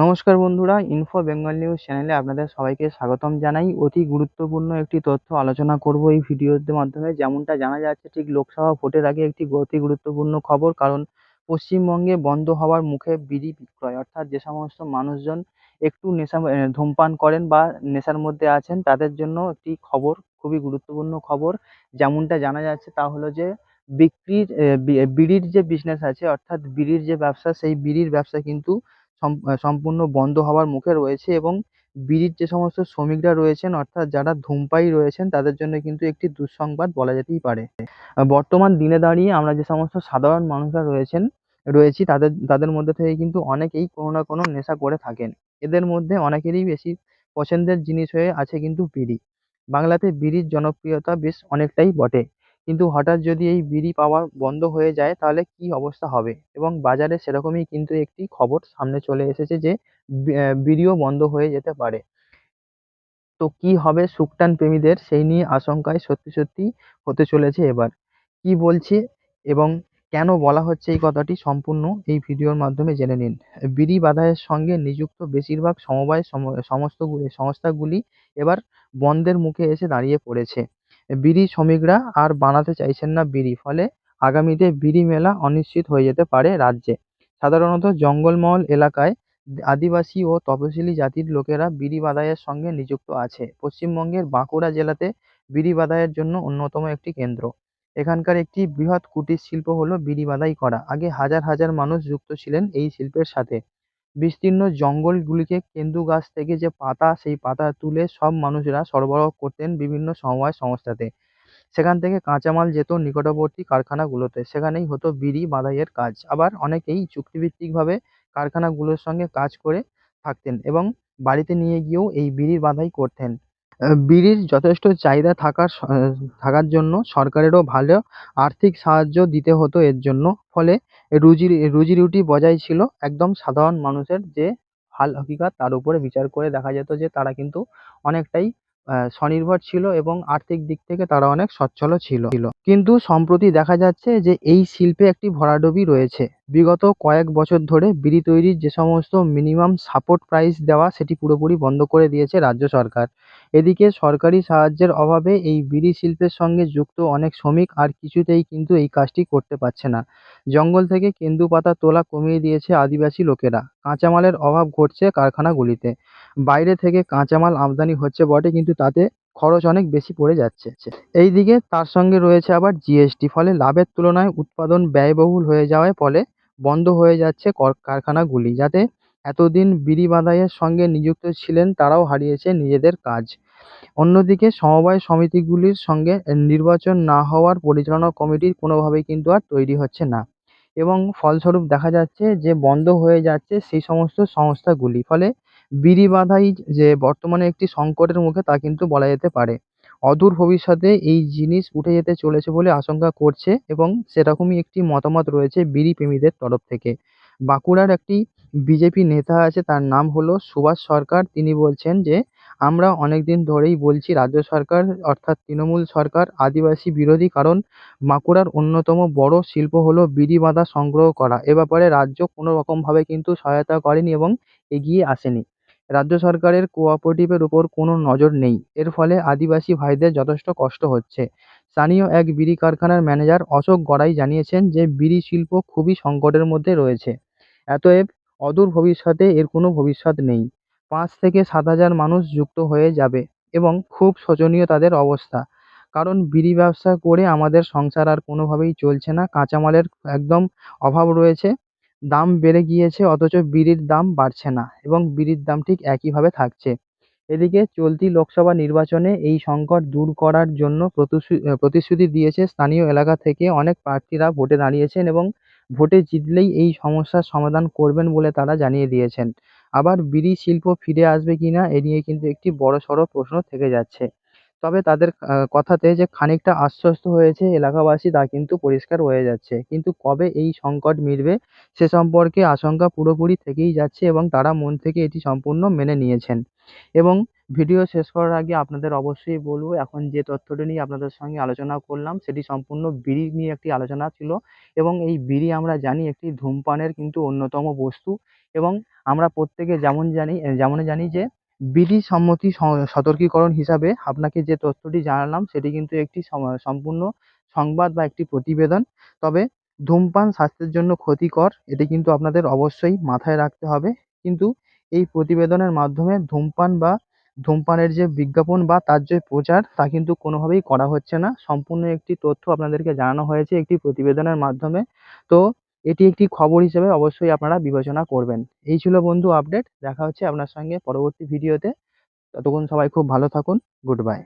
নমস্কার বন্ধুরা info Bengal news চ্যানেলে আপনাদের সবাইকে স্বাগতম জানাই। অতি গুরুত্বপূর্ণ একটি তথ্য আলোচনা করব এই ভিডিওর মাধ্যমে। যেমনটা জানা যাচ্ছে, ঠিক লোকসভা ভোটের আগে একটি অতি গুরুত্বপূর্ণ খবর, কারণ পশ্চিমবঙ্গে বন্ধ হওয়ার মুখে বিড়ি বিক্রয়, অর্থাৎ যে সমস্ত মানুষজন একটু নেশা ধূমপান করেন বা নেশার মধ্যে আছেন, তাদের জন্য একটি খবর, খুবই গুরুত্বপূর্ণ খবর। যেমনটা জানা যাচ্ছে, তা হলো যে বিক্রির বিড়ির যে বিজনেস আছে, অর্থাৎ বিড়ির যে ব্যবসা, সেই বিড়ির ব্যবসা কিন্তু সম্পূর্ণ বন্ধ হওয়ার মুখে রয়েছে এবং বিড়ির যে সমস্ত শ্রমিকরা রয়েছেন, অর্থাৎ যারা ধূমপায়ী রয়েছেন, তাদের জন্য কিন্তু একটি দুঃসংবাদ বলা যেতেই পারে। বর্তমান দিনে দাঁড়িয়ে আমরা যে সমস্ত সাধারণ মানুষরা রয়েছেন, রয়েছি, তাদের তাদের মধ্যে থেকে কিন্তু অনেকেই কোনো না কোনো নেশা করে থাকেন। এদের মধ্যে অনেকেরই বেশি পছন্দের জিনিস হয়ে আছে কিন্তু বিড়ি। বাংলাতে বিড়ির জনপ্রিয়তা বেশ অনেকটাই বটে। কিন্তু হঠাৎ যদি এই বিড়ি পাওয়া বন্ধ হয়ে যায়, তাহলে কি অবস্থা হবে এবং বাজারে সেরকমই কিন্তু একটি খবর সামনে চলে এসেছে যে বিড়িও বন্ধ হয়ে যেতে পারে। তো কি হবে সুকটান প্রেমীদের সেই নিয়ে আশঙ্কায় সত্যি সত্যি হতে চলেছে এবার। কি বলছে এবং কেন বলা হচ্ছে এই কথাটি সম্পূর্ণ এই ভিডিওর মাধ্যমে জেনে নিন। বিড়ি বাধায়ের সঙ্গে নিযুক্ত বেশিরভাগ সমবায় সম সমস্তগুলি সংস্থাগুলি এবার বন্ধের মুখে এসে দাঁড়িয়ে পড়েছে। বিড়ি শ্রমিকরা আর বানাতে চাইছেন না বিড়ি, ফলে আগামীতে বিড়ি মেলা অনিশ্চিত হয়ে যেতে পারে রাজ্যে। সাধারণত জঙ্গলমহল এলাকায় আদিবাসী ও তপশিলি জাতির লোকেরা বিড়ি বাঁধাইয়ের সঙ্গে নিযুক্ত আছে। পশ্চিমবঙ্গের বাঁকুড়া জেলাতে বিড়ি বাঁধাইয়ের জন্য অন্যতম একটি কেন্দ্র। এখানকার একটি বৃহৎ কুটির শিল্প হলো বিড়ি বাঁধাই করা। আগে হাজার হাজার মানুষ যুক্ত ছিলেন এই শিল্পের সাথে। বিস্তীর্ণ জঙ্গলগুলিকে কেন্দু গাছ থেকে যে পাতা, সেই পাতা তুলে সব মানুষেরা সরবরাহ করতেন বিভিন্ন সমবায় সংস্থাতে। সেখান থেকে কাঁচামাল যেত নিকটবর্তী কারখানাগুলোতে। সেখানেই হতো বিড়ি বাঁধাইয়ের কাজ। আবার অনেকেই চুক্তিভিত্তিকভাবে কারখানাগুলোর সঙ্গে কাজ করে থাকতেন এবং বাড়িতে নিয়ে গিয়েও এই বিড়ি বাঁধাই করতেন। বিড়ির যথেষ্ট চাহিদা থাকার থাকার জন্য সরকারেরও ভালো আর্থিক সাহায্য দিতে হতো এর জন্য। ফলে রুজি রুজি-রুটি বজায় ছিল একদম সাধারণ মানুষের যে হাল হকিকত, তার উপরে বিচার করে দেখা যেত যে তারা কিন্তু অনেকটাই স্বনির্ভর ছিল এবং আর্থিক দিক থেকে তারা অনেক সচ্ছলও ছিল। কিন্তু সম্প্রতি দেখা যাচ্ছে যে এই শিল্পে একটি ভরাডুবি রয়েছে। বিগত কয়েক বছর ধরে বিড়ি তৈরির যে সমস্ত মিনিমাম সাপোর্ট প্রাইস দেওয়া সেটি পুরোপুরি বন্ধ করে দিয়েছে রাজ্য সরকার। এদিকে সরকারি সাহায্যের অভাবে এই বিড়ি শিল্পের সঙ্গে যুক্ত অনেক শ্রমিক আর কিছুতেই কিন্তু এই কাজটি করতে পারছে না। জঙ্গল থেকে কেন্দু পাতা তোলা কমিয়ে দিয়েছে আদিবাসী লোকেরা। কাঁচামালের অভাব ঘটছে কারখানাগুলিতে। বাইরে থেকে কাঁচামাল আমদানি হচ্ছে বটে কিন্তু তাতে খরচ অনেক বেশি পড়ে যাচ্ছে। এইদিকে তার সঙ্গে রয়েছে আবার জিএসটি, ফলে লাভের তুলনায় উৎপাদন ব্যয়বহুল হয়ে যাওয়ার ফলে বন্ধ হয়ে যাচ্ছে কর কারখানাগুলি। যাতে এতদিন বিড়ি বাঁধাইয়ের সঙ্গে নিযুক্ত ছিলেন, তারাও হারিয়েছে নিজেদের কাজ। অন্যদিকে সমবায় সমিতিগুলির সঙ্গে নির্বাচন না হওয়ার পরিচালনা কমিটি কোনোভাবেই কিন্তু আর তৈরি হচ্ছে না এবং ফলস্বরূপ দেখা যাচ্ছে যে বন্ধ হয়ে যাচ্ছে সেই সমস্ত সংস্থাগুলি। ফলে বিড়ি বাঁধাই যে বর্তমানে একটি সংকটের মুখে তা কিন্তু বলা যেতে পারে। অদূর ভবিষ্যতে এই জিনিস উঠে যেতে চলেছে বলে আশঙ্কা করছে এবং সেরকমই একটি মতামত রয়েছে বিড়ি প্রেমীদের তরফ থেকে। বাঁকুড়ার একটি বিজেপি নেতা আছে, তার নাম হলো সুভাষ সরকার। তিনি বলছেন যে, আমরা অনেকদিন ধরেই বলছি রাজ্য সরকার অর্থাৎ তৃণমূল সরকার আদিবাসী বিরোধী, কারণ বাঁকুড়ার অন্যতম বড় শিল্প হলো বিড়ি বাঁধা সংগ্রহ করা। এ ব্যাপারে রাজ্য কোনোরকমভাবে কিন্তু সহায়তা করেনি এবং এগিয়ে আসেনি। রাজ্য সরকারের কোঅপারেটিভ এর উপর কোনো নজর নেই। এর ফলে আদিবাসী ভাইদের যথেষ্ট কষ্ট হচ্ছে। স্থানীয় এক বিড়ি কারখানার ম্যানেজার অশোক গড়াই জানিয়েছেন যে, বিড়ি শিল্প খুবই সংকটের মধ্যে রয়েছে। অতএব অদূর ভবিষ্যতে এর কোনো ভবিষ্যৎ নেই। পাঁচ থেকে সাত হাজার মানুষ যুক্ত হয়ে যাবে এবং খুব শোচনীয় তাদের অবস্থা। কারণ বিড়ি ব্যবসা করে আমাদের সংসার আর কোনোভাবেই চলছে না। কাঁচামালের একদম অভাব রয়েছে। দাম বেড়ে গিয়েছে, অথচ বিড়ির দাম বাড়ছে না এবং বিড়ির দাম ঠিক একইভাবে থাকছে। এদিকে চলতি লোকসভা নির্বাচনে এই সংকট দূর করার জন্য প্রতিশ্রু প্রতিশ্রুতি দিয়েছে স্থানীয় এলাকা থেকে অনেক প্রার্থীরা ভোটে দাঁড়িয়েছেন এবং ভোটে জিতলেই এই সমস্যার সমাধান করবেন বলে তারা জানিয়ে দিয়েছেন। আবার বিড়ি শিল্প ফিরে আসবে কিনা, এ নিয়ে কিন্তু একটি বড়সড় প্রশ্ন থেকে যাচ্ছে। তবে তাদের কথাতে যে খানিকটা আশ্বস্ত হয়েছে এলাকাবাসী তা কিন্তু পরিষ্কার হয়ে যাচ্ছে। কিন্তু কবে এই সংকট মিটবে সে সম্পর্কে আশঙ্কা পুরোপুরি থেকেই যাচ্ছে এবং তারা মন থেকে এটি সম্পূর্ণ মেনে নিয়েছেন। এবং ভিডিও শেষ করার আগে আপনাদের অবশ্যই বলব, এখন যে তথ্যটি নিয়ে আপনাদের সঙ্গে আলোচনা করলাম সেটি সম্পূর্ণ বিড়ি নিয়ে একটি আলোচনা ছিল এবং এই বিড়ি আমরা জানি একটি ধূমপানের কিন্তু অন্যতম বস্তু এবং আমরা প্রত্যেকে যেমন জানি যেমন জানি যে বিড়ি সম্মতি সতর্কীকরণ হিসাবে আপনাকে যে তথ্যটি জানালাম সেটি কিন্তু একটি সম- সম্পূর্ণ সংবাদ বা একটি প্রতিবেদন। তবে ধূমপান স্বাস্থ্যের জন্য ক্ষতিকর, এটি কিন্তু আপনাদের অবশ্যই মাথায় রাখতে হবে। কিন্তু এই প্রতিবেদনের মাধ্যমে ধূমপান বা ধূমপানের যে বিজ্ঞাপন বা তার যে প্রচার, তা কিন্তু কোনোভাবেই করা হচ্ছে না। সম্পূর্ণ একটি তথ্য আপনাদেরকে জানানো হয়েছে একটি প্রতিবেদনের মাধ্যমে। তো এটি একটি খবর হিসেবে অবশ্যই আপনারা বিবেচনা করবেন। এই ছিল বন্ধু আপডেট দেখা হচ্ছে আপনার সঙ্গে পরবর্তী ভিডিওতে ততক্ষণ সবাই খুব ভালো থাকুন গুড বাই